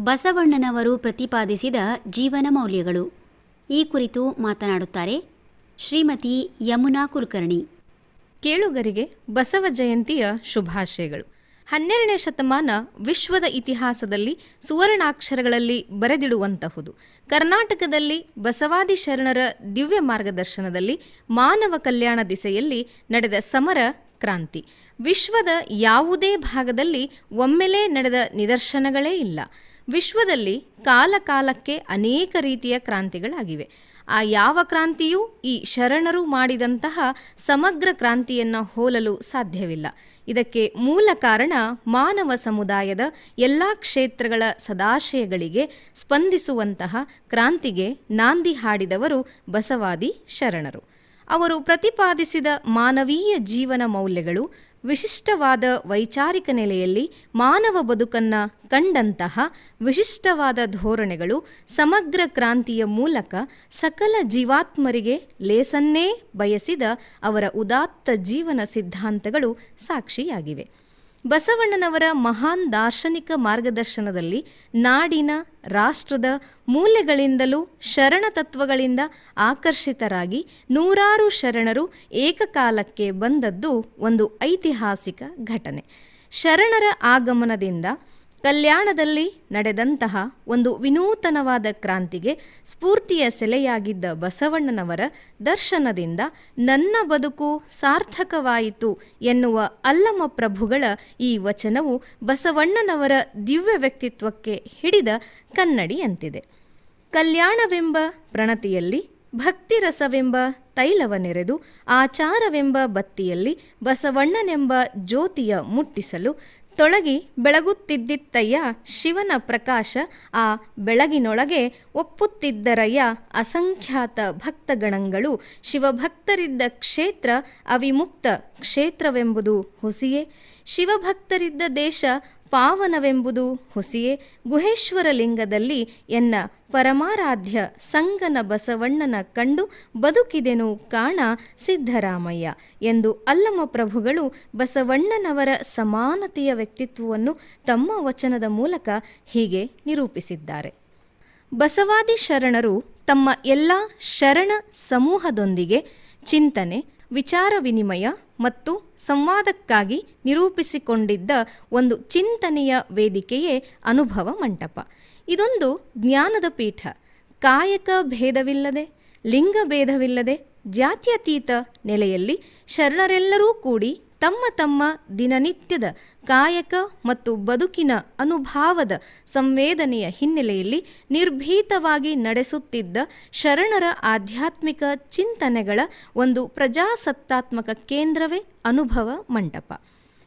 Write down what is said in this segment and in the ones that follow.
ಬಸವಣ್ಣನವರು ಪ್ರತಿಪಾದಿಸಿದ ಜೀವನ ಮೌಲ್ಯಗಳು. ಈ ಕುರಿತು ಮಾತನಾಡುತ್ತಾರೆ ಶ್ರೀಮತಿ ಯಮುನಾ ಕುಲಕರ್ಣಿ. ಕೇಳುಗರಿಗೆ ಬಸವ ಜಯಂತಿಯ ಶುಭಾಶಯಗಳು. ಹನ್ನೆರಡನೇ ಶತಮಾನ ವಿಶ್ವದ ಇತಿಹಾಸದಲ್ಲಿ ಸುವರ್ಣಾಕ್ಷರಗಳಲ್ಲಿ ಬರೆದಿಡುವಂತಹುದು. ಕರ್ನಾಟಕದಲ್ಲಿ ಬಸವಾದಿ ಶರಣರ ದಿವ್ಯ ಮಾರ್ಗದರ್ಶನದಲ್ಲಿ ಮಾನವ ಕಲ್ಯಾಣ ದಿಸೆಯಲ್ಲಿ ನಡೆದ ಸಮರ ಕ್ರಾಂತಿ. ವಿಶ್ವದ ಯಾವುದೇ ಭಾಗದಲ್ಲಿ ಒಮ್ಮೆಲೇ ನಡೆದ ನಿದರ್ಶನಗಳೇ ಇಲ್ಲ. ವಿಶ್ವದಲ್ಲಿ ಕಾಲಕಾಲಕ್ಕೆ ಅನೇಕ ರೀತಿಯ ಕ್ರಾಂತಿಗಳಾಗಿವೆ. ಆ ಯಾವ ಕ್ರಾಂತಿಯೂ ಈ ಶರಣರು ಮಾಡಿದಂತಹ ಸಮಗ್ರ ಕ್ರಾಂತಿಯನ್ನು ಹೋಲಲು ಸಾಧ್ಯವಿಲ್ಲ. ಇದಕ್ಕೆ ಮೂಲ ಕಾರಣ ಮಾನವ ಸಮುದಾಯದ ಎಲ್ಲ ಕ್ಷೇತ್ರಗಳ ಸದಾಶಯಗಳಿಗೆ ಸ್ಪಂದಿಸುವಂತಹ ಕ್ರಾಂತಿಗೆ ನಾಂದಿ ಹಾಡಿದವರು ಬಸವಾದಿ ಶರಣರು. ಅವರು ಪ್ರತಿಪಾದಿಸಿದ ಮಾನವೀಯ ಜೀವನ ಮೌಲ್ಯಗಳು ವಿಶಿಷ್ಟವಾದ ವೈಚಾರಿಕ ನೆಲೆಯಲ್ಲಿ ಮಾನವ ಬದುಕನ್ನ ಕಂಡಂತಹ ವಿಶಿಷ್ಟವಾದ ಧೋರಣೆಗಳು ಸಮಗ್ರ ಕ್ರಾಂತಿಯ ಮೂಲಕ ಸಕಲ ಜೀವಾತ್ಮರಿಗೆ ಲೇಸನ್ನೇ ಬಯಸಿದ ಅವರ ಉದಾತ್ತ ಜೀವನ ಸಿದ್ಧಾಂತಗಳು ಸಾಕ್ಷಿಯಾಗಿವೆ. ಬಸವಣ್ಣನವರ ಮಹಾನ್ ದಾರ್ಶನಿಕ ಮಾರ್ಗದರ್ಶನದಲ್ಲಿ ನಾಡಿನ, ರಾಷ್ಟ್ರದ ಮೂಲೆಗಳಿಂದಲೂ ಶರಣ ತತ್ವಗಳಿಂದ ಆಕರ್ಷಿತರಾಗಿ ನೂರಾರು ಶರಣರು ಏಕಕಾಲಕ್ಕೆ ಬಂದದ್ದು ಒಂದು ಐತಿಹಾಸಿಕ ಘಟನೆ. ಶರಣರ ಆಗಮನದಿಂದ ಕಲ್ಯಾಣದಲ್ಲಿ ನಡೆದಂತಹ ಒಂದು ವಿನೂತನವಾದ ಕ್ರಾಂತಿಗೆ ಸ್ಫೂರ್ತಿಯ ಸೆಲೆಯಾಗಿದ್ದ ಬಸವಣ್ಣನವರ ದರ್ಶನದಿಂದ ನನ್ನ ಬದುಕು ಸಾರ್ಥಕವಾಯಿತು ಎನ್ನುವ ಅಲ್ಲಮ ಪ್ರಭುಗಳ ಈ ವಚನವು ಬಸವಣ್ಣನವರ ದಿವ್ಯ ವ್ಯಕ್ತಿತ್ವಕ್ಕೆ ಹಿಡಿದ ಕನ್ನಡಿಯಂತಿದೆ. ಕಲ್ಯಾಣವೆಂಬ ಪ್ರಣತಿಯಲ್ಲಿ, ಭಕ್ತಿರಸವೆಂಬ ತೈಲವನೆರೆದು ಆಚಾರವೆಂಬ ಬತ್ತಿಯಲ್ಲಿ ಬಸವಣ್ಣನೆಂಬ ಜ್ಯೋತಿಯ ಮುಟ್ಟಿಸಲು ತೊಳಗಿ ಬೆಳಗುತ್ತಿದ್ದಿತ್ತಯ್ಯ ಶಿವನ ಪ್ರಕಾಶ, ಆ ಬೆಳಗಿನೊಳಗೆ ಒಪ್ಪುತ್ತಿದ್ದರಯ್ಯ ಅಸಂಖ್ಯಾತ ಭಕ್ತಗಣಗಳು. ಶಿವಭಕ್ತರಿದ್ದ ಕ್ಷೇತ್ರ ಅವಿಮುಕ್ತ ಕ್ಷೇತ್ರವೆಂಬುದು ಹುಸಿಯೇ. ಶಿವಭಕ್ತರಿದ್ದ ದೇಶ ಪಾವನವೆಂಬುದು ಹುಸಿಯೇ ಗುಹೇಶ್ವರಲಿಂಗದಲ್ಲಿ ಎನ್ನ ಪರಮಾರಾಧ್ಯ ಸಂಗನ ಬಸವಣ್ಣನ ಕಂಡು ಬದುಕಿದೆನು ಕಾಣ ಸಿದ್ದರಾಮಯ್ಯ ಎಂದು ಅಲ್ಲಮ ಪ್ರಭುಗಳು ಬಸವಣ್ಣನವರ ಸಮಾನತೆಯ ವ್ಯಕ್ತಿತ್ವವನ್ನು ತಮ್ಮ ವಚನದ ಮೂಲಕ ಹೀಗೆ ನಿರೂಪಿಸಿದ್ದಾರೆ. ಬಸವಾದಿ ಶರಣರು ತಮ್ಮ ಎಲ್ಲ ಶರಣ ಸಮೂಹದೊಂದಿಗೆ ಚಿಂತನೆ, ವಿಚಾರ ವಿನಿಮಯ ಮತ್ತು ಸಂವಾದಕ್ಕಾಗಿ ನಿರೂಪಿಸಿಕೊಂಡಿದ್ದ ಒಂದು ಚಿಂತನೆಯ ವೇದಿಕೆಯೇ ಅನುಭವ ಮಂಟಪ. ಇದೊಂದು ಜ್ಞಾನದ ಪೀಠ. ಕಾಯಕ ಭೇದವಿಲ್ಲದೆ, ಲಿಂಗ ಭೇದವಿಲ್ಲದೆ ಜಾತ್ಯತೀತ ನೆಲೆಯಲ್ಲಿ ಶರಣರೆಲ್ಲರೂ ಕೂಡಿ ತಮ್ಮ ತಮ್ಮ ದಿನನಿತ್ಯದ ಕಾಯಕ ಮತ್ತು ಬದುಕಿನ ಅನುಭಾವದ ಸಂವೇದನೆಯ ಹಿನ್ನೆಲೆಯಲ್ಲಿ ನಿರ್ಭೀತವಾಗಿ ನಡೆಸುತ್ತಿದ್ದ ಶರಣರ ಆಧ್ಯಾತ್ಮಿಕ ಚಿಂತನೆಗಳ ಒಂದು ಪ್ರಜಾಸತ್ತಾತ್ಮಕ ಕೇಂದ್ರವೇ ಅನುಭವ ಮಂಟಪ.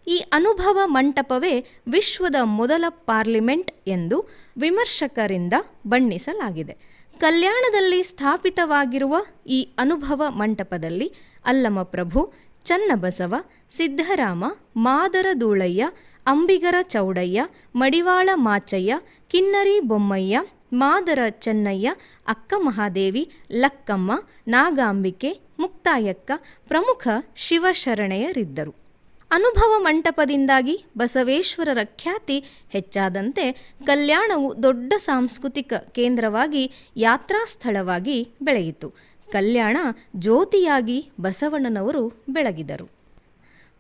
ಈ ಅನುಭವ ಮಂಟಪವೇ ವಿಶ್ವದ ಮೊದಲ ಪಾರ್ಲಿಮೆಂಟ್ ಎಂದು ವಿಮರ್ಶಕರಿಂದ ಬಣ್ಣಿಸಲಾಗಿದೆ. ಕಲ್ಯಾಣದಲ್ಲಿ ಸ್ಥಾಪಿತವಾಗಿರುವ ಈ ಅನುಭವ ಮಂಟಪದಲ್ಲಿ ಅಲ್ಲಮ ಪ್ರಭು ಚನ್ನಬಸವ, ಸಿದ್ಧರಾಮ ಮಾದರ ದೂಳಯ್ಯ ಅಂಬಿಗರ ಚೌಡಯ್ಯ, ಮಡಿವಾಳ ಮಾಚಯ್ಯ, ಕಿನ್ನರಿ ಬೊಮ್ಮಯ್ಯ, ಮಾದರ ಚೆನ್ನಯ್ಯ, ಅಕ್ಕ ಮಹಾದೇವಿ, ಲಕ್ಕಮ್ಮ, ನಾಗಾಂಬಿಕೆ, ಮುಕ್ತಾಯಕ್ಕ ಪ್ರಮುಖ ಶಿವಶರಣೆಯರಿದ್ದರು. ಅನುಭವ ಮಂಟಪದಿಂದಾಗಿ ಬಸವೇಶ್ವರರ ಖ್ಯಾತಿ ಹೆಚ್ಚಾದಂತೆ ಕಲ್ಯಾಣವು ದೊಡ್ಡ ಸಾಂಸ್ಕೃತಿಕ ಕೇಂದ್ರವಾಗಿ ಯಾತ್ರಾ ಸ್ಥಳವಾಗಿ ಬೆಳೆಯಿತು. ಕಲ್ಯಾಣ ಜ್ಯೋತಿಯಾಗಿ ಬಸವಣ್ಣನವರು ಬೆಳಗಿದರು.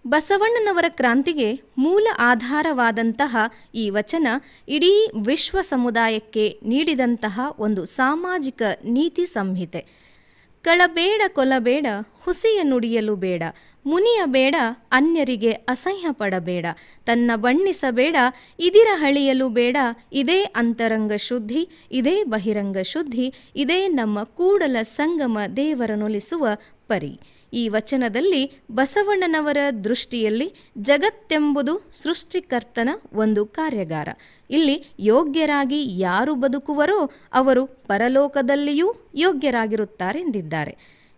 ಬಸವಣ್ಣನವರ ಕ್ರಾಂತಿಗೆ ಮೂಲ ಆಧಾರವಾದಂತಹ ಈ ವಚನ ಇಡೀ ವಿಶ್ವ ಸಮುದಾಯಕ್ಕೆ ನೀಡಿದಂತಹ ಒಂದು ಸಾಮಾಜಿಕ ನೀತಿ ಸಂಹಿತೆ. ಕಳಬೇಡ ಕೊಲಬೇಡ, ಹುಸಿಯ ನುಡಿಯಲು ಬೇಡ, ಮುನಿಯ ಬೇಡ, ಅನ್ಯರಿಗೆ ಅಸಹ್ಯ ಪಡಬೇಡ, ತನ್ನ ಬಣ್ಣಿಸಬೇಡ, ಇದಿರ ಹಳಿಯಲು ಬೇಡ, ಇದೇ ಅಂತರಂಗ ಶುದ್ಧಿ, ಇದೇ ಬಹಿರಂಗ ಶುದ್ಧಿ, ಇದೇ ನಮ್ಮ ಕೂಡಲ ಸಂಗಮ ದೇವರನೊಲಿಸುವ ಪರಿ. ಈ ವಚನದಲ್ಲಿ ಬಸವಣ್ಣನವರ ದೃಷ್ಟಿಯಲ್ಲಿ ಜಗತ್ತೆಂಬುದು ಸೃಷ್ಟಿಕರ್ತನ ಒಂದು ಕಾರ್ಯಗಾರ. ಇಲ್ಲಿ ಯೋಗ್ಯರಾಗಿ ಯಾರು ಬದುಕುವರೋ ಅವರು ಪರಲೋಕದಲ್ಲಿಯೂ ಯೋಗ್ಯರಾಗಿರುತ್ತಾರೆಂದಿದ್ದಾರೆ.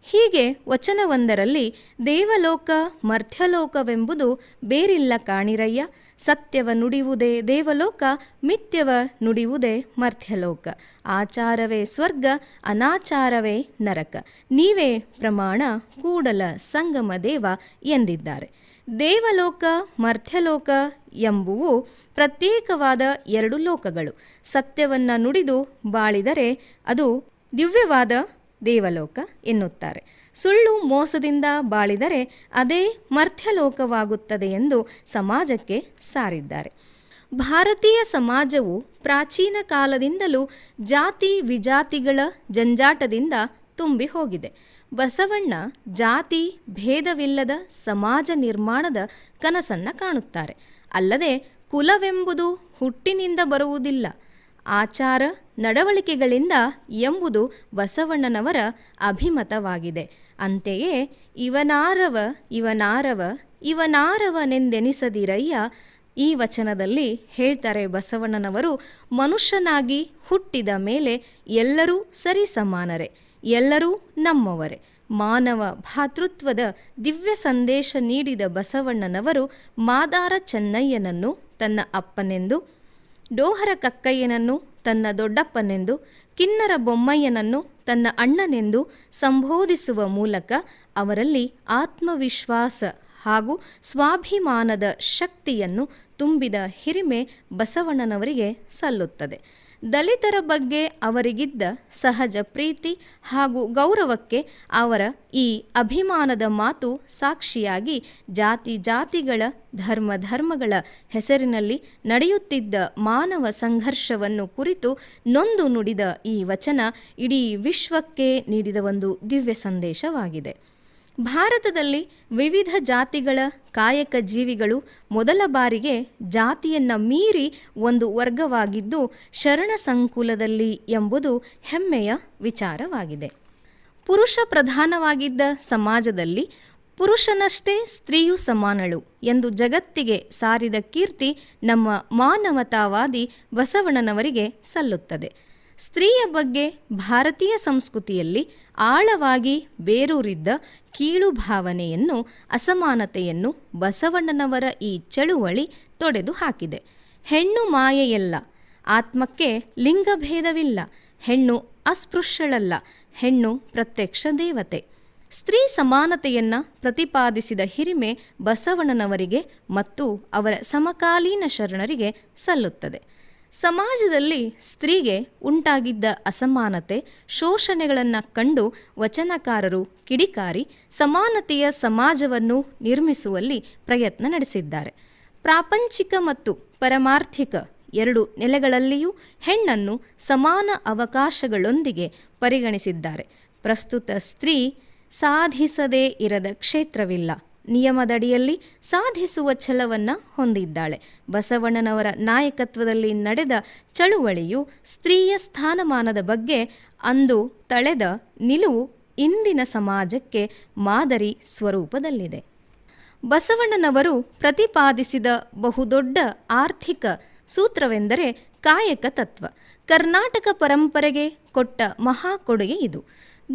ಹೀಗೆ ವಚನವೊಂದರಲ್ಲಿ ದೇವಲೋಕ ಮರ್ಥ್ಯಲೋಕವೆಂಬುದು ಬೇರಿಲ್ಲ ಕಾಣಿರಯ್ಯ, ಸತ್ಯವ ನುಡಿಯುವುದೇ ದೇವಲೋಕ, ಮಿಥ್ಯವ ನುಡಿಯುವುದೇ ಮರ್ಥ್ಯಲೋಕ ಆಚಾರವೇ ಸ್ವರ್ಗ, ಅನಾಚಾರವೇ ನರಕ. ನೀವೇ ಪ್ರಮಾಣ ಕೂಡಲ ಸಂಗಮ ದೇವ ಎಂದಿದ್ದಾರೆ. ದೇವಲೋಕ ಮರ್ಥ್ಯಲೋಕ ಎಂಬುವು ಪ್ರತ್ಯೇಕವಾದ ಎರಡು ಲೋಕಗಳು. ಸತ್ಯವನ್ನು ನುಡಿದು ಬಾಳಿದರೆ ಅದು ದಿವ್ಯವಾದ ದೇವಲೋಕ ಎನ್ನುತ್ತಾರೆ. ಸುಳ್ಳು ಮೋಸದಿಂದ ಬಾಳಿದರೆ ಅದೇ ಮರ್ಥ್ಯಲೋಕವಾಗುತ್ತದೆ ಎಂದು ಸಮಾಜಕ್ಕೆ ಸಾರಿದ್ದಾರೆ. ಭಾರತೀಯ ಸಮಾಜವು ಪ್ರಾಚೀನ ಕಾಲದಿಂದಲೂ ಜಾತಿ ವಿಜಾತಿಗಳ ಜಂಜಾಟದಿಂದ ತುಂಬಿ ಹೋಗಿದೆ. ಬಸವಣ್ಣ ಜಾತಿ ಭೇದವಿಲ್ಲದ ಸಮಾಜ ನಿರ್ಮಾಣದ ಕನಸನ್ನು ಕಾಣುತ್ತಾರೆ. ಅಲ್ಲದೆ ಕುಲವೆಂಬುದು ಹುಟ್ಟಿನಿಂದ ಬರುವುದಿಲ್ಲ. ಆಚಾರ, ನಡವಳಿಕೆಗಳಿಂದ ಎಂಬುದು ಬಸವಣ್ಣನವರ ಅಭಿಮತವಾಗಿದೆ. ಅಂತೆಯೇ ಇವನಾರವ ಇವನಾರವ, ಇವನಾರವನೆಂದೆನಿಸದಿರಯ್ಯ ಈ ವಚನದಲ್ಲಿ ಹೇಳ್ತಾರೆ ಬಸವಣ್ಣನವರು ಮನುಷ್ಯನಾಗಿ ಹುಟ್ಟಿದ ಮೇಲೆ ಎಲ್ಲರೂ ಸರಿ ಸಮಾನರೇ ಎಲ್ಲರೂ ನಮ್ಮವರೇ. ಮಾನವ ಭಾತೃತ್ವದ ದಿವ್ಯ ಸಂದೇಶ ನೀಡಿದ ಬಸವಣ್ಣನವರು ಮಾದಾರ ಚೆನ್ನಯ್ಯನನ್ನು, ತನ್ನ ಅಪ್ಪನೆಂದು, ಡೋಹರ ಕಕ್ಕಯ್ಯನನ್ನು, ತನ್ನ ದೊಡ್ಡಪ್ಪನೆಂದು, ಕಿನ್ನರ ಬೊಮ್ಮಯ್ಯನನ್ನು, ತನ್ನ ಅಣ್ಣನೆಂದು ಸಂಬೋಧಿಸುವ ಮೂಲಕ ಅವರಲ್ಲಿ ಆತ್ಮವಿಶ್ವಾಸ ಹಾಗೂ ಸ್ವಾಭಿಮಾನದ ಶಕ್ತಿಯನ್ನು ತುಂಬಿದ ಹಿರಿಮೆ ಬಸವಣ್ಣನವರಿಗೆ ಸಲ್ಲುತ್ತದೆ. ದಲಿತರ ಬಗ್ಗೆ ಅವರಿಗಿದ್ದ ಸಹಜ ಪ್ರೀತಿ ಹಾಗೂ ಗೌರವಕ್ಕೆ ಅವರ ಈ ಅಭಿಮಾನದ ಮಾತು ಸಾಕ್ಷಿಯಾಗಿ ಜಾತಿ ಜಾತಿಗಳ, ಧರ್ಮ ಧರ್ಮಗಳ ಹೆಸರಿನಲ್ಲಿ ನಡೆಯುತ್ತಿದ್ದ ಮಾನವ ಸಂಘರ್ಷವನ್ನು ಕುರಿತು ನೊಂದು ನುಡಿದ ಈ ವಚನ ಇಡೀ ವಿಶ್ವಕ್ಕೆ ನೀಡಿದ ಒಂದು ದಿವ್ಯ ಸಂದೇಶವಾಗಿದೆ. ಭಾರತದಲ್ಲಿ ವಿವಿಧ ಜಾತಿಗಳ ಕಾಯಕ ಜೀವಿಗಳು ಮೊದಲ ಬಾರಿಗೆ ಜಾತಿಯನ್ನ ಮೀರಿ ಒಂದು ವರ್ಗವಾಗಿದ್ದು ಶರಣ ಸಂಕುಲದಲ್ಲಿ ಎಂಬುದು ಹೆಮ್ಮೆಯ ವಿಚಾರವಾಗಿದೆ. ಪುರುಷ ಪ್ರಧಾನವಾಗಿದ್ದ ಸಮಾಜದಲ್ಲಿ ಪುರುಷನಷ್ಟೇ ಸ್ತ್ರೀಯು ಸಮಾನಳು ಎಂದು ಜಗತ್ತಿಗೆ ಸಾರಿದ ಕೀರ್ತಿ ನಮ್ಮ ಮಾನವತಾವಾದಿ ಬಸವಣ್ಣನವರಿಗೆ ಸಲ್ಲುತ್ತದೆ. ಸ್ತ್ರೀಯ ಬಗ್ಗೆ ಭಾರತೀಯ ಸಂಸ್ಕೃತಿಯಲ್ಲಿ ಆಳವಾಗಿ ಬೇರೂರಿದ್ದ ಕೀಳು ಭಾವನೆಯನ್ನು ಅಸಮಾನತೆಯನ್ನು ಬಸವಣ್ಣನವರ ಈ ಚಳುವಳಿ ತೊಡೆದು ಹಾಕಿದೆ. ಹೆಣ್ಣು ಮಾಯೆಯಲ್ಲ, ಆತ್ಮಕ್ಕೆ ಲಿಂಗಭೇದವಿಲ್ಲ, ಹೆಣ್ಣು ಅಸ್ಪೃಶ್ಯಳಲ್ಲ, ಹೆಣ್ಣು ಪ್ರತ್ಯಕ್ಷ ದೇವತೆ. ಸ್ತ್ರೀ ಸಮಾನತೆಯನ್ನು ಪ್ರತಿಪಾದಿಸಿದ ಹಿರಿಮೆ ಬಸವಣ್ಣನವರಿಗೆ ಮತ್ತು ಅವರ ಸಮಕಾಲೀನ ಶರಣರಿಗೆ ಸಲ್ಲುತ್ತದೆ. ಸಮಾಜದಲ್ಲಿ ಸ್ತ್ರೀಗೆ ಉಂಟಾಗಿದ್ದ ಅಸಮಾನತೆ, ಶೋಷಣೆಗಳನ್ನು ಕಂಡು ವಚನಕಾರರು ಕಿಡಿಕಾರಿ ಸಮಾನತೆಯ ಸಮಾಜವನ್ನು ನಿರ್ಮಿಸುವಲ್ಲಿ ಪ್ರಯತ್ನ ನಡೆಸಿದ್ದಾರೆ. ಪ್ರಾಪಂಚಿಕ ಮತ್ತು ಪರಮಾರ್ಥಿಕ ಎರಡು ನೆಲೆಗಳಲ್ಲಿಯೂ ಹೆಣ್ಣನ್ನು ಸಮಾನ ಅವಕಾಶಗಳೊಂದಿಗೆ ಪರಿಗಣಿಸಿದ್ದಾರೆ. ಪ್ರಸ್ತುತ ಸ್ತ್ರೀ ಸಾಧಿಸದೇ ಇರದ ಕ್ಷೇತ್ರವಿಲ್ಲ. ನಿಯಮದಡಿಯಲ್ಲಿ ಸಾಧಿಸುವ ಛಲವನ್ನು ಹೊಂದಿದ್ದಾಳೆ. ಬಸವಣ್ಣನವರ ನಾಯಕತ್ವದಲ್ಲಿ ನಡೆದ ಚಳುವಳಿಯು ಸ್ತ್ರೀಯ ಸ್ಥಾನಮಾನದ ಬಗ್ಗೆ ಅಂದು ತಳೆದ ನಿಲುವು ಇಂದಿನ ಸಮಾಜಕ್ಕೆ ಮಾದರಿ ಸ್ವರೂಪದಲ್ಲಿದೆ. ಬಸವಣ್ಣನವರು ಪ್ರತಿಪಾದಿಸಿದ ಬಹುದೊಡ್ಡ ಆರ್ಥಿಕ ಸೂತ್ರವೆಂದರೆ ಕಾಯಕ ತತ್ವ. ಕರ್ನಾಟಕ ಪರಂಪರೆಗೆ ಕೊಟ್ಟ ಮಹಾ ಕೊಡುಗೆ ಇದು.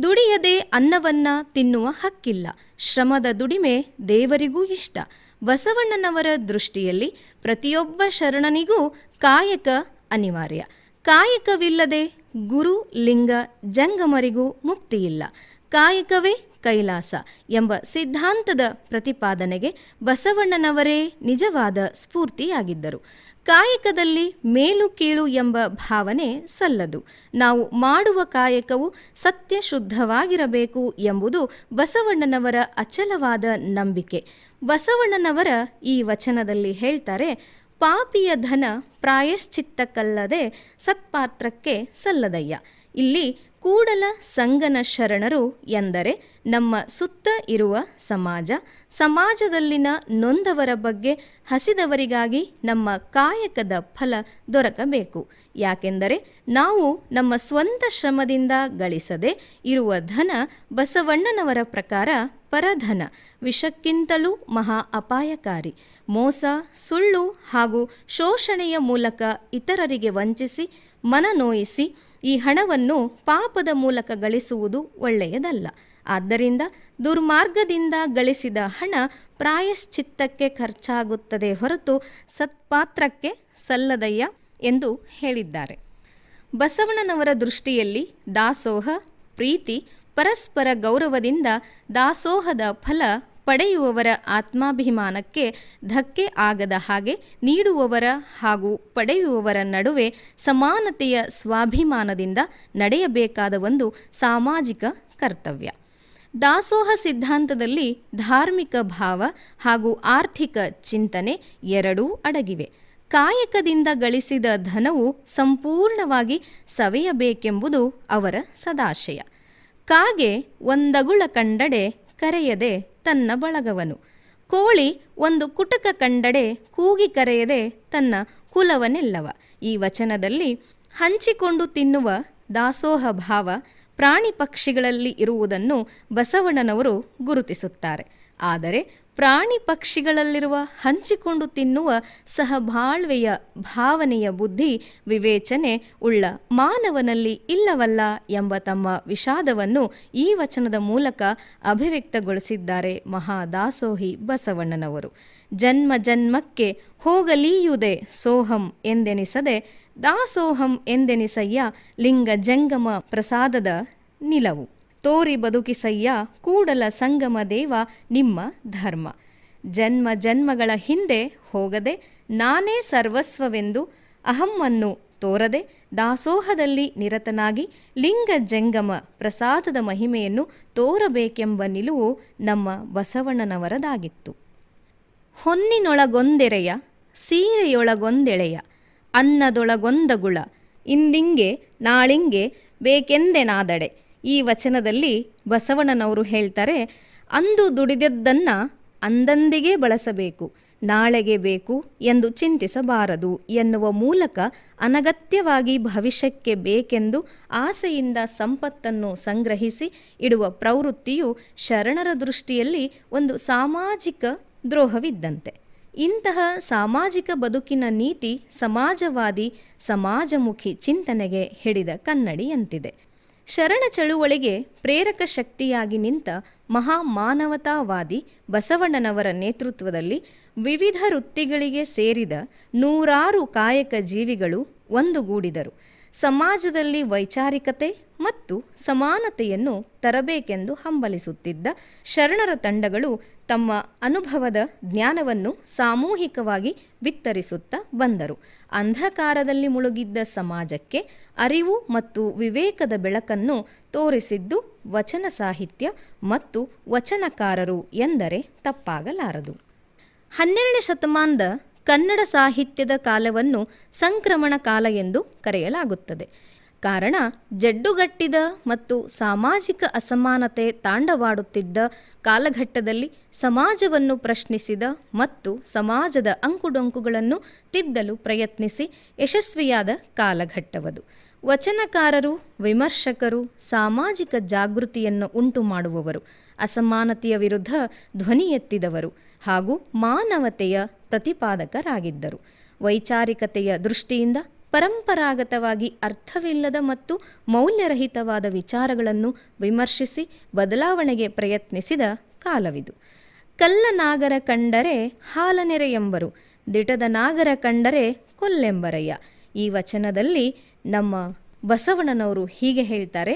ದುಡಿಯದೆ ಅನ್ನವನ್ನ ತಿನ್ನುವ ಹಕ್ಕಿಲ್ಲ. ಶ್ರಮದ ದುಡಿಮೆ ದೇವರಿಗೂ ಇಷ್ಟ. ಬಸವಣ್ಣನವರ ದೃಷ್ಟಿಯಲ್ಲಿ ಪ್ರತಿಯೊಬ್ಬ ಶರಣನಿಗೂ ಕಾಯಕ ಅನಿವಾರ್ಯ. ಕಾಯಕವಿಲ್ಲದೆ ಗುರು, ಲಿಂಗ, ಜಂಗಮರಿಗೂ ಮುಕ್ತಿಯಿಲ್ಲ. ಕಾಯಕವೇ ಕೈಲಾಸ ಎಂಬ ಸಿದ್ಧಾಂತದ ಪ್ರತಿಪಾದನೆಗೆ ಬಸವಣ್ಣನವರೇ ನಿಜವಾದ ಸ್ಫೂರ್ತಿಯಾಗಿದ್ದರು. ಕಾಯಕದಲ್ಲಿ ಮೇಲು ಕೀಳು ಎಂಬ ಭಾವನೆ ಸಲ್ಲದು. ನಾವು ಮಾಡುವ ಕಾಯಕವು ಸತ್ಯ ಶುದ್ಧವಾಗಿರಬೇಕು ಎಂಬುದು ಬಸವಣ್ಣನವರ ಅಚಲವಾದ ನಂಬಿಕೆ. ಬಸವಣ್ಣನವರ ಈ ವಚನದಲ್ಲಿ ಹೇಳ್ತಾರೆ, ಪಾಪಿಯ ಧನ ಪ್ರಾಯಶ್ಚಿತ್ತಕ್ಕಲ್ಲದೆ ಸತ್ಪಾತ್ರಕ್ಕೆ ಸಲ್ಲದಯ್ಯ. ಇಲ್ಲಿ ಕೂಡಲ ಸಂಗನ ಶರಣರು ಎಂದರೆ ನಮ್ಮ ಸುತ್ತ ಇರುವ ಸಮಾಜ. ಸಮಾಜದಲ್ಲಿನ ನೊಂದವರ ಬಗ್ಗೆ ಹಸಿದವರಿಗಾಗಿ ನಮ್ಮ ಕಾಯಕದ ಫಲ ದೊರಕಬೇಕು. ಯಾಕೆಂದರೆ ನಾವು ನಮ್ಮ ಸ್ವಂತ ಶ್ರಮದಿಂದ ಗಳಿಸದೆ ಇರುವ ಧನ ಬಸವಣ್ಣನವರ ಪ್ರಕಾರ ಪರಧನ, ವಿಷಕ್ಕಿಂತಲೂ ಮಹಾ ಅಪಾಯಕಾರಿ. ಮೋಸ, ಸುಳ್ಳು ಹಾಗೂ ಶೋಷಣೆಯ ಮೂಲಕ ಇತರರಿಗೆ ವಂಚಿಸಿ, ಮನನೋಯಿಸಿ ಈ ಹಣವನ್ನು ಪಾಪದ ಮೂಲಕ ಗಳಿಸುವುದು ಒಳ್ಳೆಯದಲ್ಲ. ಆದ್ದರಿಂದ ದುರ್ಮಾರ್ಗದಿಂದ ಗಳಿಸಿದ ಹಣ ಪ್ರಾಯಶ್ಚಿತ್ತಕ್ಕೆ ಖರ್ಚಾಗುತ್ತದೆ ಹೊರತು ಸತ್ಪಾತ್ರಕ್ಕೆ ಸಲ್ಲದಯ್ಯ ಎಂದು ಹೇಳಿದ್ದಾರೆ. ಬಸವಣ್ಣನವರ ದೃಷ್ಟಿಯಲ್ಲಿ ದಾಸೋಹ, ಪ್ರೀತಿ, ಪರಸ್ಪರ ಗೌರವದಿಂದ ದಾಸೋಹದ ಫಲ ಪಡೆಯುವವರ ಆತ್ಮಾಭಿಮಾನಕ್ಕೆ ಧಕ್ಕೆ ಆಗದ ಹಾಗೆ ನೀಡುವವರ ಹಾಗೂ ಪಡೆಯುವವರ ನಡುವೆ ಸಮಾನತೆಯ ಸ್ವಾಭಿಮಾನದಿಂದ ನಡೆಯಬೇಕಾದ ಒಂದು ಸಾಮಾಜಿಕ ಕರ್ತವ್ಯ. ದಾಸೋಹ ಸಿದ್ಧಾಂತದಲ್ಲಿ ಧಾರ್ಮಿಕ ಭಾವ ಹಾಗೂ ಆರ್ಥಿಕ ಚಿಂತನೆ ಎರಡೂ ಅಡಗಿವೆ. ಕಾಯಕದಿಂದ ಗಳಿಸಿದ ಧನವು ಸಂಪೂರ್ಣವಾಗಿ ಸವೆಯಬೇಕೆಂಬುದು ಅವರ ಸದಾಶಯ. ಕಾಗೆ ಒಂದಗುಳ ಕಂಡಡೆ ಕರೆಯದೆ ತನ್ನ ಬಳಗವನು. ಕೋಳಿ ಒಂದು ಕುಟಕ ಕಂಡಡೆ ಕೂಗಿ ಕರೆಯದೆ ತನ್ನ ಕುಲವನೆಲ್ಲವ. ಈ ವಚನದಲ್ಲಿ ಹಂಚಿಕೊಂಡು ತಿನ್ನುವ ದಾಸೋಹ ಭಾವ ಪ್ರಾಣಿ ಪಕ್ಷಿಗಳಲ್ಲಿ ಇರುವುದನ್ನು ಬಸವಣ್ಣನವರು ಗುರುತಿಸುತ್ತಾರೆ. ಆದರೆ ಪ್ರಾಣಿ ಪಕ್ಷಿಗಳಲ್ಲಿರುವ ಹಂಚಿಕೊಂಡು ತಿನ್ನುವ ಸಹಬಾಳ್ವೆಯ ಭಾವನೆಯ ಬುದ್ಧಿ ವಿವೇಚನೆ ಉಳ್ಳ ಮಾನವನಲ್ಲಿ ಇಲ್ಲವಲ್ಲ ಎಂಬ ತಮ್ಮ ವಿಷಾದವನ್ನು ಈ ವಚನದ ಮೂಲಕ ಅಭಿವ್ಯಕ್ತಗೊಳಿಸಿದ್ದಾರೆ ಮಹಾದಾಸೋಹಿ ಬಸವಣ್ಣನವರು. ಜನ್ಮ ಜನ್ಮಕ್ಕೆ ಹೋಗಲೀಯುದೆ ಸೋಹಂ ಎಂದೆನಿಸದೆ, ದಾಸೋಹಂ ಎಂದೆನಿಸಯ್ಯ ಲಿಂಗ ಜಂಗಮ ಪ್ರಸಾದದ ನಿಲವು. ತೋರಿ ಬದುಕಿಸಯ್ಯ ಕೂಡಲ ಸಂಗಮ ದೇವ ನಿಮ್ಮ ಧರ್ಮ. ಜನ್ಮ ಜನ್ಮಗಳ ಹಿಂದೆ ಹೋಗದೆ ನಾನೇ ಸರ್ವಸ್ವವೆಂದು ಅಹಮ್ಮನ್ನು ತೋರದೆ ದಾಸೋಹದಲ್ಲಿ ನಿರತನಾಗಿ ಲಿಂಗ ಜಂಗಮ ಪ್ರಸಾದದ ಮಹಿಮೆಯನ್ನು ತೋರಬೇಕೆಂಬ ನಿಲುವು ನಮ್ಮ ಬಸವಣ್ಣನವರದಾಗಿತ್ತು. ಹೊನ್ನಿನೊಳಗೊಂದೆರೆಯ, ಸೀರೆಯೊಳಗೊಂದೆಳೆಯ, ಅನ್ನದೊಳಗೊಂದಗುಳ, ಇಂದಿಂಗೆ ನಾಳಿಂಗೆ ಬೇಕೆಂದೆನಾದಡೆ. ಈ ವಚನದಲ್ಲಿ ಬಸವಣ್ಣನವರು ಹೇಳ್ತಾರೆ, ಅಂದು ದುಡಿದದ್ದನ್ನು ಅಂದಂದಿಗೆ ಬಳಸಬೇಕು, ನಾಳೆಗೆ ಬೇಕು ಎಂದು ಚಿಂತಿಸಬಾರದು ಎನ್ನುವ ಮೂಲಕ ಅನಗತ್ಯವಾಗಿ ಭವಿಷ್ಯಕ್ಕೆ ಬೇಕೆಂದು ಆಸೆಯಿಂದ ಸಂಪತ್ತನ್ನು ಸಂಗ್ರಹಿಸಿ ಇಡುವ ಪ್ರವೃತ್ತಿಯು ಶರಣರ ದೃಷ್ಟಿಯಲ್ಲಿ ಒಂದು ಸಾಮಾಜಿಕ ದ್ರೋಹವಿದ್ದಂತೆ. ಇಂತಹ ಸಾಮಾಜಿಕ ಬದುಕಿನ ನೀತಿ ಸಮಾಜವಾದಿ, ಸಮಾಜಮುಖಿ ಚಿಂತನೆಗೆ ಹಿಡಿದ ಕನ್ನಡಿಯಂತಿದೆ. ಶರಣ ಚಳುವಳಿಗೆ ಪ್ರೇರಕ ಶಕ್ತಿಯಾಗಿ ನಿಂತ ಮಹಾ ಮಾನವತಾವಾದಿ ಬಸವಣ್ಣನವರ ನೇತೃತ್ವದಲ್ಲಿ ವಿವಿಧ ವೃತ್ತಿಗಳಿಗೆ ಸೇರಿದ ನೂರಾರು ಕಾಯಕ ಜೀವಿಗಳು ಒಂದುಗೂಡಿದರು. ಸಮಾಜದಲ್ಲಿ ವೈಚಾರಿಕತೆ ಮತ್ತು ಸಮಾನತೆಯನ್ನು ತರಬೇಕೆಂದು ಹಂಬಲಿಸುತ್ತಿದ್ದ ಶರಣರ ತಂಡಗಳು ತಮ್ಮ ಅನುಭವದ ಜ್ಞಾನವನ್ನು ಸಾಮೂಹಿಕವಾಗಿ ಬಿತ್ತರಿಸುತ್ತಾ ಬಂದರು. ಅಂಧಕಾರದಲ್ಲಿ ಮುಳುಗಿದ್ದ ಸಮಾಜಕ್ಕೆ ಅರಿವು ಮತ್ತು ವಿವೇಕದ ಬೆಳಕನ್ನು ತೋರಿಸಿದ್ದು ವಚನ ಸಾಹಿತ್ಯ ಮತ್ತು ವಚನಕಾರರು ಎಂದರೆ ತಪ್ಪಾಗಲಾರದು. ಹನ್ನೆರಡನೇ ಶತಮಾನದ ಕನ್ನಡ ಸಾಹಿತ್ಯದ ಕಾಲವನ್ನು ಸಂಕ್ರಮಣ ಕಾಲ ಎಂದು ಕರೆಯಲಾಗುತ್ತದೆ. ಕಾರಣ, ಜಡ್ಡುಗಟ್ಟಿದ ಮತ್ತು ಸಾಮಾಜಿಕ ಅಸಮಾನತೆ ತಾಂಡವಾಡುತ್ತಿದ್ದ ಕಾಲಘಟ್ಟದಲ್ಲಿ ಸಮಾಜವನ್ನು ಪ್ರಶ್ನಿಸಿದ ಮತ್ತು ಸಮಾಜದ ಅಂಕುಡೊಂಕುಗಳನ್ನು ತಿದ್ದಲು ಪ್ರಯತ್ನಿಸಿ ಯಶಸ್ವಿಯಾದ ಕಾಲಘಟ್ಟವದು. ವಚನಕಾರರು, ವಿಮರ್ಶಕರು, ಸಾಮಾಜಿಕ ಜಾಗೃತಿಯನ್ನು ಉಂಟು ಮಾಡುವವರು ಅಸಮಾನತೆಯ ವಿರುದ್ಧ ಧ್ವನಿ ಎತ್ತಿದವರು ಹಾಗೂ ಮಾನವತೆಯ ಪ್ರತಿಪಾದಕರಾಗಿದ್ದರು. ವೈಚಾರಿಕತೆಯ ದೃಷ್ಟಿಯಿಂದ ಪರಂಪರಾಗತವಾಗಿ ಅರ್ಥವಿಲ್ಲದ ಮತ್ತು ಮೌಲ್ಯರಹಿತವಾದ ವಿಚಾರಗಳನ್ನು ವಿಮರ್ಶಿಸಿ ಬದಲಾವಣೆಗೆ ಪ್ರಯತ್ನಿಸಿದ ಕಾಲವಿದು. ಕಲ್ಲ ನಾಗರ ಕಂಡರೆ ಹಾಲನೆರೆ ಎಂಬರು, ದಿಟದ ನಾಗರ ಕಂಡರೆ ಕೊಲ್ಲೆಂಬರಯ್ಯ. ಈ ವಚನದಲ್ಲಿ ನಮ್ಮ ಬಸವಣ್ಣನವರು ಹೀಗೆ ಹೇಳ್ತಾರೆ,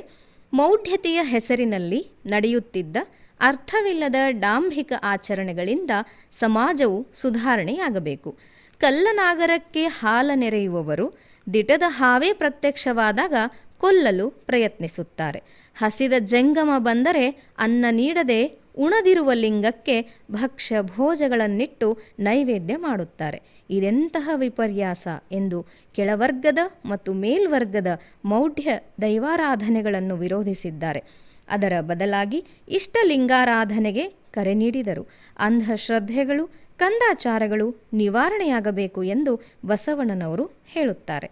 ಮೌಢ್ಯತೆಯ ಹೆಸರಿನಲ್ಲಿ ನಡೆಯುತ್ತಿದ್ದ ಅರ್ಥವಿಲ್ಲದ ಡಾಂಭಿಕ ಆಚರಣೆಗಳಿಂದ ಸಮಾಜವು ಸುಧಾರಣೆಯಾಗಬೇಕು. ಕಲ್ಲನಾಗರಕ್ಕೆ ಹಾಲ ನೆರೆಯುವವರು ದಿಟದ ಹಾವೇ ಪ್ರತ್ಯಕ್ಷವಾದಾಗ ಕೊಲ್ಲಲು ಪ್ರಯತ್ನಿಸುತ್ತಾರೆ. ಹಸಿದ ಜಂಗಮ ಬಂದರೆ ಅನ್ನ ನೀಡದೆ ಉಣದಿರುವ ಲಿಂಗಕ್ಕೆ ಭಕ್ಷ್ಯ ಭೋಜಗಳನ್ನಿಟ್ಟು ನೈವೇದ್ಯ ಮಾಡುತ್ತಾರೆ. ಇದೆಂತಹ ವಿಪರ್ಯಾಸ ಎಂದು ಕೆಳವರ್ಗದ ಮತ್ತು ಮೇಲ್ವರ್ಗದ ಮೌಢ್ಯ ದೈವಾರಾಧನೆಗಳನ್ನು ವಿರೋಧಿಸಿದ್ದಾರೆ. ಅದರ ಬದಲಾಗಿ ಇಷ್ಟಲಿಂಗಾರಾಧನೆಗೆ ಕರೆ ನೀಡಿದರು. ಅಂಧಶ್ರದ್ಧೆಗಳು ಕಂದಾಚಾರಗಳು ನಿವಾರಣೆಯಾಗಬೇಕು ಎಂದು ಬಸವಣ್ಣನವರು ಹೇಳುತ್ತಾರೆ.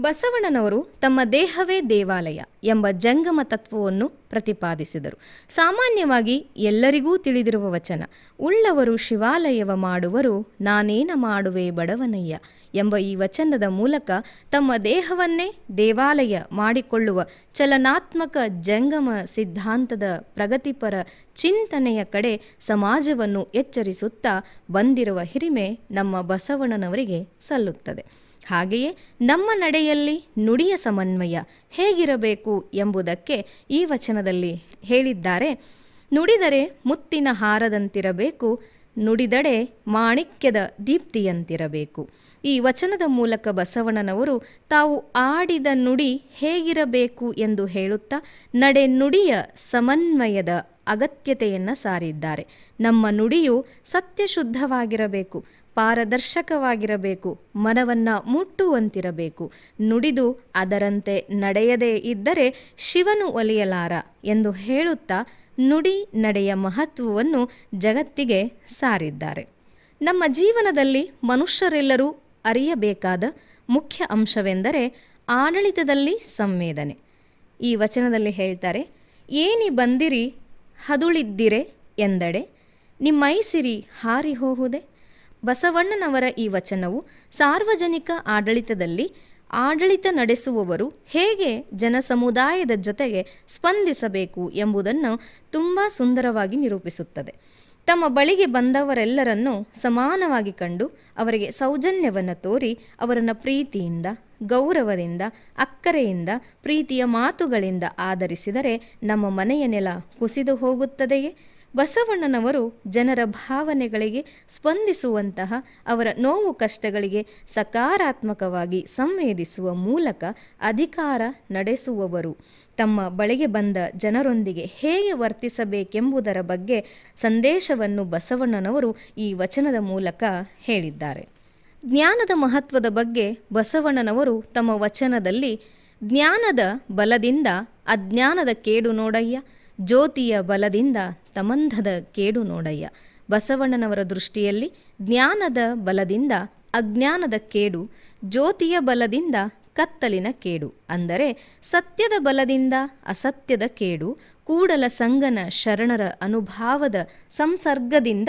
ಬಸವಣ್ಣನವರು ತಮ್ಮ ದೇಹವೇ ದೇವಾಲಯ ಎಂಬ ಜಂಗಮ ತತ್ವವನ್ನು ಪ್ರತಿಪಾದಿಸಿದರು. ಸಾಮಾನ್ಯವಾಗಿ ಎಲ್ಲರಿಗೂ ತಿಳಿದಿರುವ ವಚನ, ಉಳ್ಳವರು ಶಿವಾಲಯವ ಮಾಡುವರು, ನಾನೇನ ಮಾಡುವೆ ಬಡವನಯ್ಯ ಎಂಬ ಈ ವಚನದ ಮೂಲಕ ತಮ್ಮ ದೇಹವನ್ನೇ ದೇವಾಲಯ ಮಾಡಿಕೊಳ್ಳುವ ಚಲನಾತ್ಮಕ ಜಂಗಮ ಸಿದ್ಧಾಂತದ ಪ್ರಗತಿಪರ ಚಿಂತನೆಯ ಕಡೆ ಸಮಾಜವನ್ನು ಎಚ್ಚರಿಸುತ್ತಾ ಬಂದಿರುವ ಹಿರಿಮೆ ನಮ್ಮ ಬಸವಣ್ಣನವರಿಗೆ ಸಲ್ಲುತ್ತದೆ. ಹಾಗೆಯೇ ನಮ್ಮ ನಡೆಯಲ್ಲಿ ನುಡಿಯ ಸಮನ್ವಯ ಹೇಗಿರಬೇಕು ಎಂಬುದಕ್ಕೆ ಈ ವಚನದಲ್ಲಿ ಹೇಳಿದ್ದಾರೆ. ನುಡಿದರೆ ಮುತ್ತಿನ ಹಾರದಂತಿರಬೇಕು, ನುಡಿದಡೆ ಮಾಣಿಕ್ಯದ ದೀಪ್ತಿಯಂತಿರಬೇಕು. ಈ ವಚನದ ಮೂಲಕ ಬಸವಣ್ಣನವರು ತಾವು ಆಡಿದ ನುಡಿ ಹೇಗಿರಬೇಕು ಎಂದು ಹೇಳುತ್ತಾ ನಡೆ ನುಡಿಯ ಸಮನ್ವಯದ ಅಗತ್ಯತೆಯನ್ನು ಸಾರಿದ್ದಾರೆ. ನಮ್ಮ ನುಡಿಯು ಸತ್ಯಶುದ್ಧವಾಗಿರಬೇಕು, ಪಾರದರ್ಶಕವಾಗಿರಬೇಕು, ಮನವನ್ನು ಮುಟ್ಟುವಂತಿರಬೇಕು. ನುಡಿದು ಅದರಂತೆ ನಡೆಯದೇ ಇದ್ದರೆ ಶಿವನು ಒಲಿಯಲಾರ ಎಂದು ಹೇಳುತ್ತಾ ನುಡಿ ನಡೆಯ ಮಹತ್ವವನ್ನು ಜಗತ್ತಿಗೆ ಸಾರಿದ್ದಾರೆ. ನಮ್ಮ ಜೀವನದಲ್ಲಿ ಮನುಷ್ಯರೆಲ್ಲರೂ ಅರಿಯಬೇಕಾದ ಮುಖ್ಯ ಅಂಶವೆಂದರೆ ಆಡಳಿತದಲ್ಲಿ ಸಂವೇದನೆ. ಈ ವಚನದಲ್ಲಿ ಹೇಳ್ತಾರೆ, ಏನಿ ಬಂದಿರಿ ಹದುಳಿದ್ದಿರೆ ಎಂದಡೆ, ನಿಮ್ಮೈಸಿರಿ ಹಾರಿ ಹೋಹುದೆ. ಬಸವಣ್ಣನವರ ಈ ವಚನವು ಸಾರ್ವಜನಿಕ ಆಡಳಿತದಲ್ಲಿ ಆಡಳಿತ ನಡೆಸುವವರು ಹೇಗೆ ಜನಸಮುದಾಯದ ಜೊತೆಗೆ ಸ್ಪಂದಿಸಬೇಕು ಎಂಬುದನ್ನು ತುಂಬ ಸುಂದರವಾಗಿ ನಿರೂಪಿಸುತ್ತದೆ. ತಮ್ಮ ಬಳಿಗೆ ಬಂದವರೆಲ್ಲರನ್ನೂ ಸಮಾನವಾಗಿ ಕಂಡು ಅವರಿಗೆ ಸೌಜನ್ಯವನ್ನು ತೋರಿ ಅವರನ್ನು ಪ್ರೀತಿಯಿಂದ, ಗೌರವದಿಂದ, ಅಕ್ಕರೆಯಿಂದ, ಪ್ರೀತಿಯ ಮಾತುಗಳಿಂದ ಆಧರಿಸಿದರೆ ನಮ್ಮ ಮನೆಯ ನೆಲ ಕುಸಿದು ಹೋಗುತ್ತದೆಯೇ? ಬಸವಣ್ಣನವರು ಜನರ ಭಾವನೆಗಳಿಗೆ ಸ್ಪಂದಿಸುವಂತಹ ಅವರ ನೋವು ಕಷ್ಟಗಳಿಗೆ ಸಕಾರಾತ್ಮಕವಾಗಿ ಸಂವೇದಿಸುವ ಮೂಲಕ ಅಧಿಕಾರ ನಡೆಸುವವರು. ತಮ್ಮ ಬಳಿಗೆ ಬಂದ ಜನರೊಂದಿಗೆ ಹೇಗೆ ವರ್ತಿಸಬೇಕೆಂಬುದರ ಬಗ್ಗೆ ಸಂದೇಶವನ್ನು ಬಸವಣ್ಣನವರು ಈ ವಚನದ ಮೂಲಕ ಹೇಳಿದ್ದಾರೆ. ಜ್ಞಾನದ ಮಹತ್ವದ ಬಗ್ಗೆ ಬಸವಣ್ಣನವರು ತಮ್ಮ ವಚನದಲ್ಲಿ, ಜ್ಞಾನದ ಬಲದಿಂದ ಅಜ್ಞಾನದ ಕೇಡು ನೋಡಯ್ಯ, ಜ್ಯೋತಿಯ ಬಲದಿಂದ ತಮಂಧದ ಕೇಡು ನೋಡಯ್ಯ. ಬಸವಣ್ಣನವರ ದೃಷ್ಟಿಯಲ್ಲಿ, ಜ್ಞಾನದ ಬಲದಿಂದ ಅಜ್ಞಾನದ ಕೇಡು, ಜ್ಯೋತಿಯ ಬಲದಿಂದ ಕತ್ತಲಿನ ಕೇಡು ಅಂದರೆ ಸತ್ಯದ ಬಲದಿಂದ ಅಸತ್ಯದ ಕೇಡು, ಕೂಡಲ ಸಂಗನ ಶರಣರ ಅನುಭಾವದ ಸಂಸರ್ಗದಿಂದ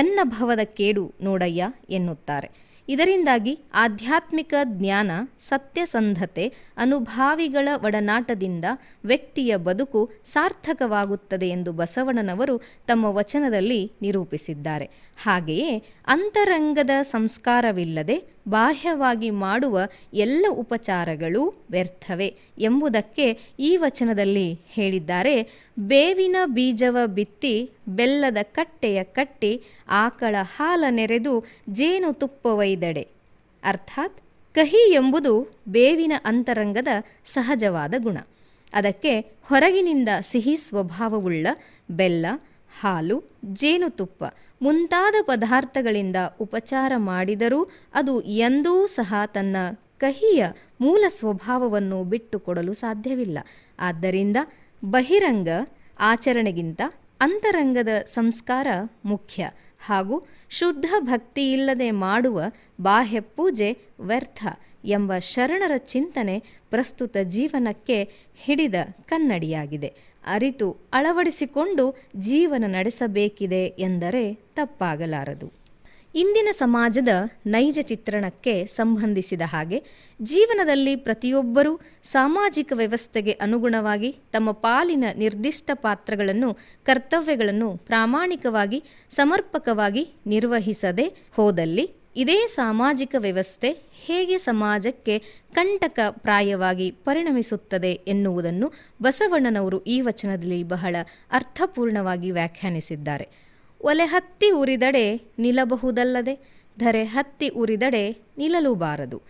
ಎನ್ನ ಭವದ ಕೇಡು ನೋಡಯ್ಯ ಎನ್ನುತ್ತಾರೆ. ಇದರಿಂದಾಗಿ ಆಧ್ಯಾತ್ಮಿಕ ಜ್ಞಾನ ಸತ್ಯಸಂಧತೆ ಅನುಭಾವಿಗಳ ಒಡನಾಟದಿಂದ ವ್ಯಕ್ತಿಯ ಬದುಕು ಸಾರ್ಥಕವಾಗುತ್ತದೆ ಎಂದು ಬಸವಣ್ಣನವರು ತಮ್ಮ ವಚನದಲ್ಲಿ ನಿರೂಪಿಸಿದ್ದಾರೆ. ಹಾಗೆಯೇ ಅಂತರಂಗದ ಸಂಸ್ಕಾರವಿಲ್ಲದೆ ಬಾಹ್ಯವಾಗಿ ಮಾಡುವ ಎಲ್ಲ ಉಪಚಾರಗಳು ವ್ಯರ್ಥವೇ ಎಂಬುದಕ್ಕೆ ಈ ವಚನದಲ್ಲಿ ಹೇಳಿದ್ದಾರೆ. ಬೇವಿನ ಬೀಜವ ಬಿತ್ತಿ ಬೆಲ್ಲದ ಕಟ್ಟೆಯ ಕಟ್ಟಿ ಆಕಳ ಹಾಲ ನೆರೆದು ಜೇನು ತುಪ್ಪವೈದಡೆ. ಅರ್ಥಾತ್ ಕಹಿ ಎಂಬುದು ಬೇವಿನ ಅಂತರಂಗದ ಸಹಜವಾದ ಗುಣ. ಅದಕ್ಕೆ ಹೊರಗಿನಿಂದ ಸಿಹಿ ಸ್ವಭಾವವುಳ್ಳ ಬೆಲ್ಲ ಹಾಲು ಜೇನುತುಪ್ಪ ಮುಂತಾದ ಪದಾರ್ಥಗಳಿಂದ ಉಪಚಾರ ಮಾಡಿದರೂ ಅದು ಎಂದೂ ಸಹ ತನ್ನ ಕಹಿಯ ಮೂಲ ಸ್ವಭಾವವನ್ನು ಬಿಟ್ಟುಕೊಡಲು ಸಾಧ್ಯವಿಲ್ಲ. ಆದ್ದರಿಂದ ಬಹಿರಂಗ ಆಚರಣೆಗಿಂತ ಅಂತರಂಗದ ಸಂಸ್ಕಾರ ಮುಖ್ಯ ಹಾಗೂ ಶುದ್ಧ ಭಕ್ತಿಯಿಲ್ಲದೆ ಮಾಡುವ ಬಾಹ್ಯ ಪೂಜೆ ವ್ಯರ್ಥ ಎಂಬ ಶರಣರ ಚಿಂತನೆ ಪ್ರಸ್ತುತ ಜೀವನಕ್ಕೆ ಹಿಡಿದ ಕನ್ನಡಿಯಾಗಿದೆ. ಅರಿತು ಅಳವಡಿಸಿಕೊಂಡು ಜೀವನ ನಡೆಸಬೇಕಿದೆ ಎಂದರೆ ತಪ್ಪಾಗಲಾರದು. ಇಂದಿನ ಸಮಾಜದ ನೈಜ ಚಿತ್ರಣಕ್ಕೆ ಸಂಬಂಧಿಸಿದ ಹಾಗೆ ಜೀವನದಲ್ಲಿ ಪ್ರತಿಯೊಬ್ಬರೂ ಸಾಮಾಜಿಕ ವ್ಯವಸ್ಥೆಗೆ ಅನುಗುಣವಾಗಿ ತಮ್ಮ ಪಾಲಿನ ನಿರ್ದಿಷ್ಟ ಪಾತ್ರಗಳನ್ನು, ಕರ್ತವ್ಯಗಳನ್ನು ಪ್ರಾಮಾಣಿಕವಾಗಿ, ಸಮರ್ಪಕವಾಗಿ ನಿರ್ವಹಿಸದೆ ಹೋದಲ್ಲಿ ಇದೇ ಸಾಮಾಜಿಕ ವ್ಯವಸ್ಥೆ ಹೇಗೆ ಸಮಾಜಕ್ಕೆ ಕಂಟಕ ಪ್ರಾಯವಾಗಿ ಪರಿಣಮಿಸುತ್ತದೆ ಎನ್ನುವುದನ್ನು ಬಸವಣ್ಣನವರು ಈ ವಚನದಲ್ಲಿ ಬಹಳ ಅರ್ಥಪೂರ್ಣವಾಗಿ ವ್ಯಾಖ್ಯಾನಿಸಿದ್ದಾರೆ. ಒಲೆ ಹತ್ತಿ ಉರಿದಡೆ ನಿಲ್ಲಬಹುದಲ್ಲದೆ, ಧರೆ ಹತ್ತಿ ಉರಿದಡೆ ನಿಲ್ಲಲೂಬಾರದು.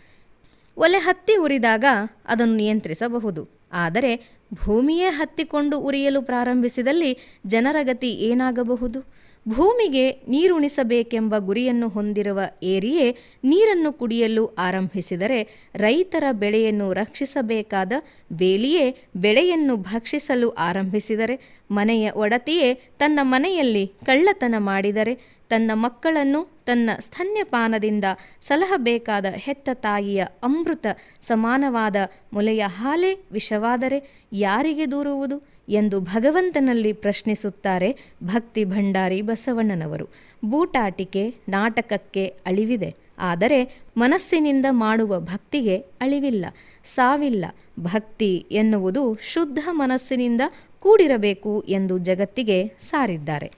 ಒಲೆ ಹತ್ತಿ ಉರಿದಾಗ ಅದನ್ನು ನಿಯಂತ್ರಿಸಬಹುದು. ಆದರೆ ಭೂಮಿಯೇ ಹತ್ತಿಕೊಂಡು ಉರಿಯಲು ಪ್ರಾರಂಭಿಸಿದಲ್ಲಿ ಜನರ ಗತಿ ಏನಾಗಬಹುದು? ಭೂಮಿಗೆ ನೀರುಣಿಸಬೇಕೆಂಬ ಗುರಿಯನ್ನು ಹೊಂದಿರುವ ಏರಿಯೇ ನೀರನ್ನು ಕುಡಿಯಲು ಆರಂಭಿಸಿದರೆ ರೈತರ ಬೆಳೆಯನ್ನು ರಕ್ಷಿಸಬೇಕಾದ ಬೇಲಿಯೇ ಬೆಳೆಯನ್ನು ಭಕ್ಷಿಸಲು ಆರಂಭಿಸಿದರೆ ಮನೆಯ ಒಡತಿಯೇ ತನ್ನ ಮನೆಯಲ್ಲಿ ಕಳ್ಳತನ ಮಾಡಿದರೆ ತನ್ನ ಮಕ್ಕಳನ್ನು ತನ್ನ ಸ್ತನ್ಯಪಾನದಿಂದ ಸಲಹಬೇಕಾದ ಹೆತ್ತ ತಾಯಿಯ ಅಮೃತ ಸಮಾನವಾದ ಮೊಲೆಯ ಹಾಲೇ ವಿಷವಾದರೆ ಯಾರಿಗೆ ದೂರುವುದು? ಎಂದು ಭಗವಂತನಲ್ಲಿ ಪ್ರಶ್ನಿಸುತ್ತಾರೆ ಭಕ್ತಿ ಭಂಡಾರಿ ಬಸವಣ್ಣನವರು. ಬೂಟಾಟಿಕೆ ನಾಟಕಕ್ಕೆ ಅಳಿವಿದೆ. ಆದರೆ ಮನಸ್ಸಿನಿಂದ ಮಾಡುವ ಭಕ್ತಿಗೆ ಅಳಿವಿಲ್ಲ. ಸಾವಿಲ್ಲ. ಭಕ್ತಿ ಎನ್ನುವುದು ಶುದ್ಧ ಮನಸ್ಸಿನಿಂದ ಕೂಡಿರಬೇಕು ಎಂದು ಜಗತ್ತಿಗೆ ಸಾರಿದ್ದಾರೆ.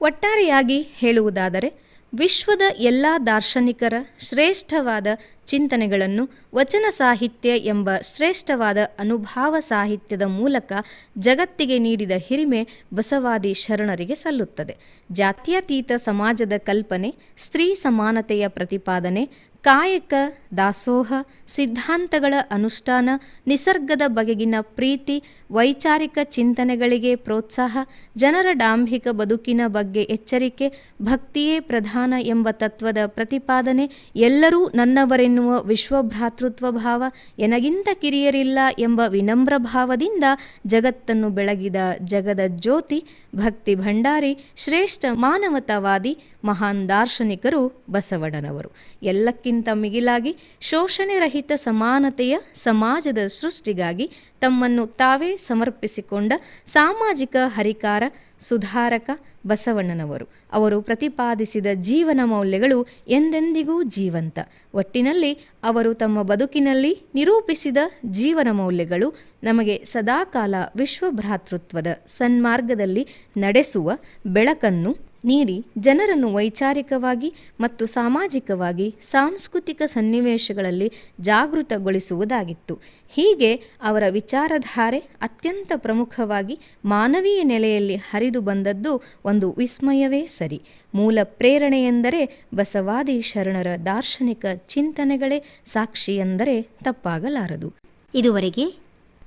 ಒಟ್ಟಾರೆಯಾಗಿ ಹೇಳುವುದಾದರೆ ವಿಶ್ವದ ಎಲ್ಲ ದಾರ್ಶನಿಕರ ಶ್ರೇಷ್ಠವಾದ ಚಿಂತನೆಗಳನ್ನು ವಚನ ಸಾಹಿತ್ಯ ಎಂಬ ಶ್ರೇಷ್ಠವಾದ ಅನುಭಾವ ಸಾಹಿತ್ಯದ ಮೂಲಕ ಜಗತ್ತಿಗೆ ನೀಡಿದ ಹಿರಿಮೆ ಬಸವಾದಿ ಶರಣರಿಗೆ ಸಲ್ಲುತ್ತದೆ. ಜಾತ್ಯತೀತ ಸಮಾಜದ ಕಲ್ಪನೆ, ಸ್ತ್ರೀ ಸಮಾನತೆಯ ಪ್ರತಿಪಾದನೆ ಕಾಯಕ, ದಾಸೋಹ, ಸಿದ್ಧಾಂತಗಳ ಅನುಷ್ಠಾನ, ನಿಸರ್ಗದ ಬಗೆಗಿನ ಪ್ರೀತಿ, ವೈಚಾರಿಕ ಚಿಂತನೆಗಳಿಗೆ ಪ್ರೋತ್ಸಾಹ, ಜನರ ಡಾಂಭಿಕ ಬದುಕಿನ ಬಗ್ಗೆ ಎಚ್ಚರಿಕೆ, ಭಕ್ತಿಯೇ ಪ್ರಧಾನ ಎಂಬ ತತ್ವದ ಪ್ರತಿಪಾದನೆ, ಎಲ್ಲರೂ ನನ್ನವರೆನ್ನುವ ವಿಶ್ವಭ್ರಾತೃತ್ವ ಭಾವ ಎನಗಿಂತ ಕಿರಿಯರಿಲ್ಲ ಎಂಬ ವಿನಮ್ರ ಭಾವದಿಂದ ಜಗತ್ತನ್ನು ಬೆಳಗಿದ ಜಗದ ಜ್ಯೋತಿ, ಭಕ್ತಿ ಭಂಡಾರಿ, ಶ್ರೇಷ್ಠ ಮಾನವತಾವಾದಿ, ಮಹಾನ್ ದಾರ್ಶನಿಕರು ಬಸವಣ್ಣನವರು. ಎಲ್ಲಕ್ಕಿಂತ ಮಿಗಿಲಾಗಿ ಶೋಷಣೆ ರಹಿತ ಸಮಾನತೆಯ ಸಮಾಜದ ಸೃಷ್ಟಿಗಾಗಿ ತಮ್ಮನ್ನು ತಾವೇ ಸಮರ್ಪಿಸಿಕೊಂಡ ಸಾಮಾಜಿಕ ಹರಿಕಾರ ಸುಧಾರಕ ಬಸವಣ್ಣನವರು. ಅವರು ಪ್ರತಿಪಾದಿಸಿದ ಜೀವನ ಮೌಲ್ಯಗಳು ಎಂದೆಂದಿಗೂ ಜೀವಂತ. ಒಟ್ಟಿನಲ್ಲಿ ಅವರು ತಮ್ಮ ಬದುಕಿನಲ್ಲಿ ನಿರೂಪಿಸಿದ ಜೀವನ ಮೌಲ್ಯಗಳು ನಮಗೆ ಸದಾಕಾಲ ವಿಶ್ವಭ್ರಾತೃತ್ವದ ಸನ್ಮಾರ್ಗದಲ್ಲಿ ನಡೆಸುವ ಬೆಳಕನ್ನು ನೀಡಿ ಜನರನ್ನು ವೈಚಾರಿಕವಾಗಿ ಮತ್ತು ಸಾಮಾಜಿಕವಾಗಿ ಸಾಂಸ್ಕೃತಿಕ ಸನ್ನಿವೇಶಗಳಲ್ಲಿ ಜಾಗೃತಗೊಳಿಸುವುದಾಗಿತ್ತು. ಹೀಗೆ ಅವರ ವಿಚಾರಧಾರೆ ಅತ್ಯಂತ ಪ್ರಮುಖವಾಗಿ ಮಾನವೀಯ ನೆಲೆಯಲ್ಲಿ ಹರಿದು ಬಂದದ್ದು ಒಂದು ವಿಸ್ಮಯವೇ ಸರಿ. ಮೂಲ ಪ್ರೇರಣೆ ಎಂದರೆ ಬಸವಾದಿ ಶರಣರ ದಾರ್ಶನಿಕ ಚಿಂತನೆಗಳೇ ಸಾಕ್ಷಿ ಎಂದರೆ ತಪ್ಪಾಗಲಾರದು. ಇದುವರೆಗೆ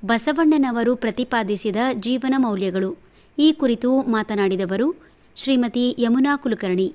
ಬಸವಣ್ಣನವರು ಪ್ರತಿಪಾದಿಸಿದ ಜೀವನ ಮೌಲ್ಯಗಳು. ಈ ಕುರಿತು ಮಾತನಾಡಿದವರು ಶ್ರೀಮತಿ ಯಮುನಾ ಕುಲಕರ್ಣಿ